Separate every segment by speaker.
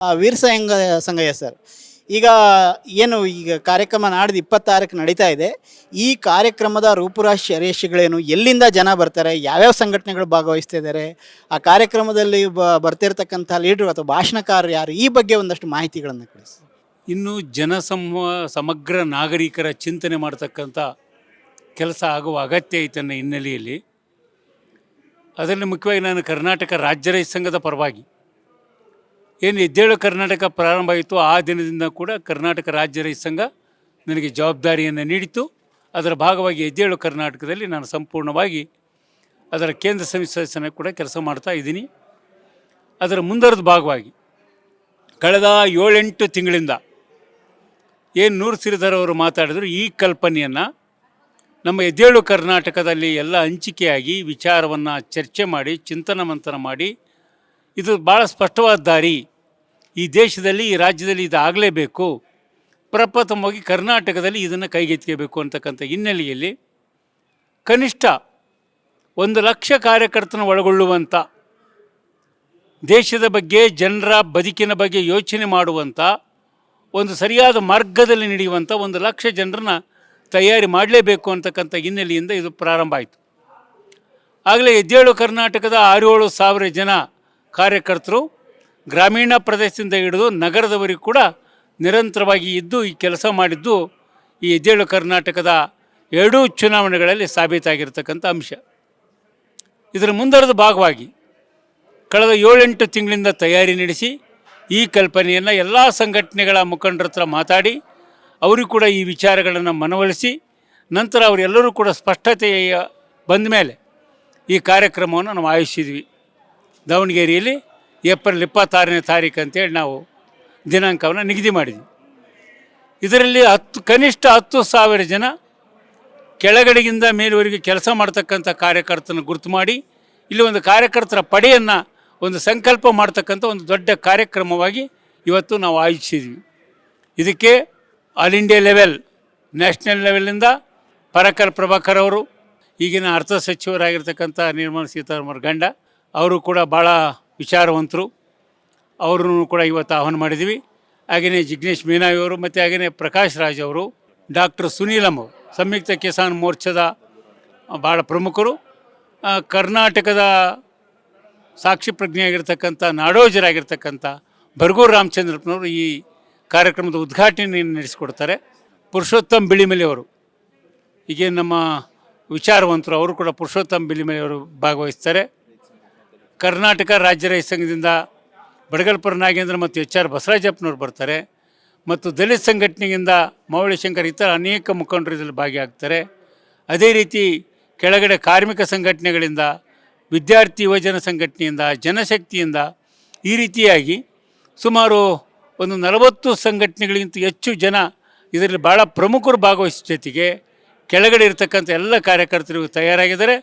Speaker 1: ಆ, ವೀರ ಸಂಘ ಸಂಘಯ್ಯ ಸರ್. ಈಗ ಏನು ಈಗ ಕಾರ್ಯಕ್ರಮ ನಾಡಿದ ಇಪ್ಪತ್ತಾರಕ್ಕೆ ನಡೀತಾ ಇದೆ. ಈ ಕಾರ್ಯಕ್ರಮದ ರೂಪುರಾಶಿ ಅರೇಷಿಗಳೇನು ಎಲ್ಲಿಂದ ಜನ ಬರ್ತಾರೆ ಯಾವ್ಯಾವ ಸಂಘಟನೆಗಳು ಭಾಗವಹಿಸ್ತಾ ಇದ್ದಾರೆ ಆ ಕಾರ್ಯಕ್ರಮದಲ್ಲಿ ಬ ಬರ್ತಿರ್ತಕ್ಕಂಥ ಲೀಡ್ರು ಅಥವಾ ಭಾಷಣಕಾರ ಯಾರು ಈ ಬಗ್ಗೆ ಒಂದಷ್ಟು ಮಾಹಿತಿಗಳನ್ನು ಕಳಿಸಿ ಇನ್ನೂ
Speaker 2: ಇನ್ನು ಜನಸಮ ಸಮಗ್ರ ನಾಗರಿಕರ ಚಿಂತನೆ ಮಾಡತಕ್ಕಂಥ ಕೆಲಸ ಆಗುವ ಅಗತ್ಯ ಐತೆ ಅನ್ನೋ ಹಿನ್ನೆಲೆಯಲ್ಲಿ ಅದರಲ್ಲಿ ಮುಖ್ಯವಾಗಿ ನಾನು ಕರ್ನಾಟಕ ರಾಜ್ಯ ರೈತ ಸಂಘದ ಪರವಾಗಿ ಏನು ಎದ್ದೇಳು ಕರ್ನಾಟಕ ಪ್ರಾರಂಭ ಆಯಿತು ಆ ದಿನದಿಂದ ಕೂಡ ಕರ್ನಾಟಕ ರಾಜ್ಯ ರೈತ ಸಂಘ ನನಗೆ ಜವಾಬ್ದಾರಿಯನ್ನು ನೀಡಿತು. ಅದರ ಭಾಗವಾಗಿ ಎದ್ದೇಳು ಕರ್ನಾಟಕದಲ್ಲಿ ನಾನು ಸಂಪೂರ್ಣವಾಗಿ ಅದರ ಕೇಂದ್ರ ಸಮಿತಿ ಸದಸ್ಯನ ಕೂಡ ಕೆಲಸ ಮಾಡ್ತಾ ಇದ್ದೀನಿ. ಅದರ ಮುಂದರದ ಭಾಗವಾಗಿ ಕಳೆದ ಏಳೆಂಟು ತಿಂಗಳಿಂದ ಏನು ನೂರು ಸಿರಿಧರ್ ಅವರು ಮಾತಾಡಿದ್ರು ಈ ಕಲ್ಪನೆಯನ್ನು ನಮ್ಮ ಎದ್ದೇಳು ಕರ್ನಾಟಕದಲ್ಲಿ ಎಲ್ಲ ಹಂಚಿಕೆಯಾಗಿ ವಿಚಾರವನ್ನು ಚರ್ಚೆ ಮಾಡಿ ಚಿಂತನ ಮಂಥನ ಮಾಡಿ ಇದು ಭಾಳ ಸ್ಪಷ್ಟವಾದ ದಾರಿ. ಈ ದೇಶದಲ್ಲಿ, ಈ ರಾಜ್ಯದಲ್ಲಿ ಇದು ಆಗಲೇಬೇಕು ಪ್ರಪ್ರಥಮವಾಗಿ ಕರ್ನಾಟಕದಲ್ಲಿ ಇದನ್ನು ಕೈಗೆತ್ತಿಕೋಬೇಕು ಅಂತಕ್ಕಂಥ ಹಿನ್ನೆಲೆಯಲ್ಲಿ ಕನಿಷ್ಠ ಒಂದು ಲಕ್ಷ ಕಾರ್ಯಕರ್ತನ ಒಳಗೊಳ್ಳುವಂಥ ದೇಶದ ಬಗ್ಗೆ, ಜನರ ಬದುಕಿನ ಬಗ್ಗೆ ಯೋಚನೆ ಮಾಡುವಂಥ ಒಂದು ಸರಿಯಾದ ಮಾರ್ಗದಲ್ಲಿ ನಡೆಯುವಂಥ ಒಂದು ಲಕ್ಷ ಜನರನ್ನ ತಯಾರಿ ಮಾಡಲೇಬೇಕು ಅಂತಕ್ಕಂಥ ಹಿನ್ನೆಲೆಯಿಂದ ಇದು ಪ್ರಾರಂಭ ಆಯಿತು. ಆಗಲೇ ಎದ್ದೇಳು ಕರ್ನಾಟಕದ ಆರು ಏಳು ಸಾವಿರ ಜನ ಕಾರ್ಯಕರ್ತರು ಗ್ರಾಮೀಣ ಪ್ರದೇಶದಿಂದ ಹಿಡಿದು ನಗರದವರಿಗೂ ಕೂಡ ನಿರಂತರವಾಗಿ ಇದ್ದು ಈ ಕೆಲಸ ಮಾಡಿದ್ದು ಈ ಎದ್ದೇಳು ಕರ್ನಾಟಕದ ಎರಡೂ ಚುನಾವಣೆಗಳಲ್ಲಿ ಸಾಬೀತಾಗಿರ್ತಕ್ಕಂಥ ಅಂಶ. ಇದರ ಮುಂದರದ ಭಾಗವಾಗಿ ಕಳೆದ ಏಳೆಂಟು ತಿಂಗಳಿಂದ ತಯಾರಿ ನಡೆಸಿ ಈ ಕಲ್ಪನೆಯನ್ನು ಎಲ್ಲ ಸಂಘಟನೆಗಳ ಮುಖಂಡರ ಹತ್ರ ಮಾತಾಡಿ ಅವರು ಕೂಡ ಈ ವಿಚಾರಗಳನ್ನು ಮನವೊಲಿಸಿ ನಂತರ ಅವರೆಲ್ಲರೂ ಕೂಡ ಸ್ಪಷ್ಟತೆಯ ಬಂದ ಮೇಲೆ ಈ ಕಾರ್ಯಕ್ರಮವನ್ನು ನಾವು ಆಯೋಜಿಸಿದ್ವಿ. ದಾವಣಗೆರೆಯಲ್ಲಿ ಏಪ್ರಿಲ್ ಇಪ್ಪತ್ತಾರನೇ ತಾರೀಕು ಅಂತೇಳಿ ನಾವು ದಿನಾಂಕವನ್ನು ನಿಗದಿ ಮಾಡಿದ್ವಿ. ಇದರಲ್ಲಿ ಹತ್ತು, ಕನಿಷ್ಠ ಹತ್ತು ಸಾವಿರ ಜನ ಕೆಳಗಡೆಗಿಂದ ಮೇಲುವರೆಗೆ ಕೆಲಸ ಮಾಡ್ತಕ್ಕಂಥ ಕಾರ್ಯಕರ್ತನ ಗುರುತು ಮಾಡಿ, ಇಲ್ಲಿ ಒಂದು ಕಾರ್ಯಕರ್ತರ ಪಡೆಯನ್ನು ಒಂದು ಸಂಕಲ್ಪ ಮಾಡ್ತಕ್ಕಂಥ ಒಂದು ದೊಡ್ಡ ಕಾರ್ಯಕ್ರಮವಾಗಿ ಇವತ್ತು ನಾವು ಆಯೋಜಿಸಿದ್ವಿ. ಇದಕ್ಕೆ ಆಲ್ ಇಂಡಿಯಾ ಲೆವೆಲ್, ನ್ಯಾಷನಲ್ ಲೆವೆಲಿಂದ ಪರಕರ್ ಪ್ರಭಾಕರ್ ಅವರು, ಈಗಿನ ಅರ್ಥ ಸಚಿವರಾಗಿರ್ತಕ್ಕಂಥ ನಿರ್ಮಲಾ ಸೀತಾರಾಮನ್ ಗಂಡ ಅವರು ಕೂಡ ಭಾಳ ವಿಚಾರವಂತರು. ಅವರನ್ನು ಕೂಡ ಇವತ್ತು ಆಹ್ವಾನ ಮಾಡಿದ್ದೀವಿ ಹಾಗೆಯೇ ಜಿಗ್ನೇಶ್ ಮೀನಾವಿ ಅವರು ಮತ್ತು ಹಾಗೆಯೇ ಪ್ರಕಾಶ್ ರಾಜ್ ಅವರು, ಡಾಕ್ಟರ್ ಸುನೀಲ್ ಅವರು, ಸಂಯುಕ್ತ ಕಿಸಾನ್ ಮೋರ್ಚಾದ ಭಾಳ ಪ್ರಮುಖರು. ಕರ್ನಾಟಕದ ಸಾಕ್ಷಿ ಪ್ರಜ್ಞೆಯಾಗಿರ್ತಕ್ಕಂಥ, ನಾಡೋಜರಾಗಿರ್ತಕ್ಕಂಥ ಬರ್ಗೂರು ರಾಮಚಂದ್ರಪ್ಪನವರು ಈ ಕಾರ್ಯಕ್ರಮದ ಉದ್ಘಾಟನೆಯನ್ನು ನಡೆಸಿಕೊಡ್ತಾರೆ. ಪುರುಷೋತ್ತಮ್ ಬಿಳಿಮಲೆಯವರು ಹೀಗೆ ನಮ್ಮ ವಿಚಾರವಂತರು, ಅವರು ಕೂಡ ಪುರುಷೋತ್ತಮ್ ಬಿಳಿಮಲೆಯವರು ಭಾಗವಹಿಸ್ತಾರೆ. ಕರ್ನಾಟಕ ರಾಜ್ಯ ರೈತ ಸಂಘದಿಂದ ಬಡಗಲ್ಪುರ ನಾಗೇಂದ್ರ ಮತ್ತು ಎಚ್ ಆರ್ ಬಸವರಾಜಪ್ಪನವ್ರು ಬರ್ತಾರೆ ಮತ್ತು ದಲಿತ ಸಂಘಟನೆಯಿಂದ ಮೌಳಿ ಶಂಕರ್ ಇತರ ಅನೇಕ ಮುಖಂಡರು ಇದರಲ್ಲಿ ಭಾಗಿಯಾಗ್ತಾರೆ. ಅದೇ ರೀತಿ ಕೆಳಗಡೆ ಕಾರ್ಮಿಕ ಸಂಘಟನೆಗಳಿಂದ, ವಿದ್ಯಾರ್ಥಿ ಯುವಜನ ಸಂಘಟನೆಯಿಂದ, ಜನಶಕ್ತಿಯಿಂದ ಈ ರೀತಿಯಾಗಿ ಸುಮಾರು ಒಂದು ನಲವತ್ತು ಸಂಘಟನೆಗಳಿಗಿಂತ ಹೆಚ್ಚು ಜನ ಇದರಲ್ಲಿ ಭಾಳ ಪ್ರಮುಖರು ಭಾಗವಹಿಸಿದ ಜೊತೆಗೆ ಕೆಳಗಡೆ ಇರತಕ್ಕಂಥ ಎಲ್ಲ ಕಾರ್ಯಕರ್ತರಿಗೂ ತಯಾರಾಗಿದ್ದಾರೆ.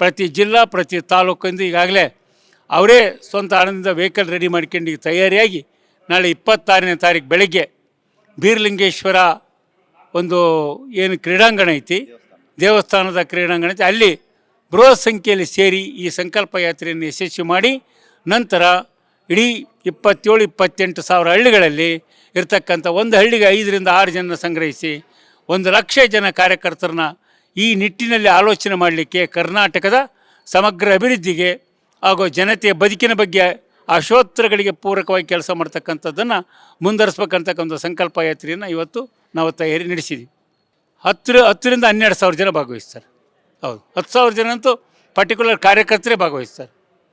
Speaker 2: ಪ್ರತಿ ಜಿಲ್ಲಾ, ಪ್ರತಿ ತಾಲೂಕಿಂದ ಈಗಾಗಲೇ ಅವರೇ ಸ್ವಂತ ಹಣದಿಂದ ವೆಹಿಕಲ್ ರೆಡಿ ಮಾಡ್ಕೊಂಡು ತಯಾರಿಯಾಗಿ ನಾಳೆ ಇಪ್ಪತ್ತಾರನೇ ತಾರೀಕು ಬೆಳಗ್ಗೆ ಬೀರಲಿಂಗೇಶ್ವರ ಒಂದು ಏನು ಕ್ರೀಡಾಂಗಣ ಐತಿ, ದೇವಸ್ಥಾನದ ಕ್ರೀಡಾಂಗಣ ಐತಿ. ಅಲ್ಲಿ ಬೃಹತ್ ಸಂಖ್ಯೆಯಲ್ಲಿ ಸೇರಿ ಈ ಸಂಕಲ್ಪ ಯಾತ್ರೆಯನ್ನು ಯಶಸ್ವಿ ಮಾಡಿ ನಂತರ ಇಡೀ ಇಪ್ಪತ್ತೇಳು, ಇಪ್ಪತ್ತೆಂಟು ಸಾವಿರ ಹಳ್ಳಿಗಳಲ್ಲಿ ಇರ್ತಕ್ಕಂಥ ಒಂದು ಹಳ್ಳಿಗೆ ಐದರಿಂದ ಆರು ಜನ ಸಂಗ್ರಹಿಸಿ ಒಂದು ಲಕ್ಷ ಜನ ಕಾರ್ಯಕರ್ತರನ್ನ ಈ ನಿಟ್ಟಿನಲ್ಲಿ ಆಲೋಚನೆ ಮಾಡಲಿಕ್ಕೆ ಕರ್ನಾಟಕದ ಸಮಗ್ರ ಅಭಿವೃದ್ಧಿಗೆ ಹಾಗೂ ಜನತೆಯ ಬದುಕಿನ ಬಗ್ಗೆ ಆ ಶೋತ್ರಗಳಿಗೆ ಪೂರಕವಾಗಿ ಕೆಲಸ ಮಾಡ್ತಕ್ಕಂಥದ್ದನ್ನು ಮುಂದುವರಿಸ್ಬೇಕಂತಕ್ಕಂಥ ಸಂಕಲ್ಪ ಯಾತ್ರೆಯನ್ನು ಇವತ್ತು ನಾವು ತಯಾರಿ ನಡೆಸಿದ್ವಿ. ಹತ್ತಿರ, ಹತ್ತರಿಂದ ಹನ್ನೆರಡು ಸಾವಿರ ಜನ ಭಾಗವಹಿಸ್ತಾರೆ. ಹೌದು. ಹತ್ತು ಸಾವಿರ ಜನ ಅಂತೂ ಪರ್ಟಿಕ್ಯುಲರ್ ಕಾರ್ಯಕರ್ತರೇ ಭಾಗವಹಿಸ್ತಾರೆ.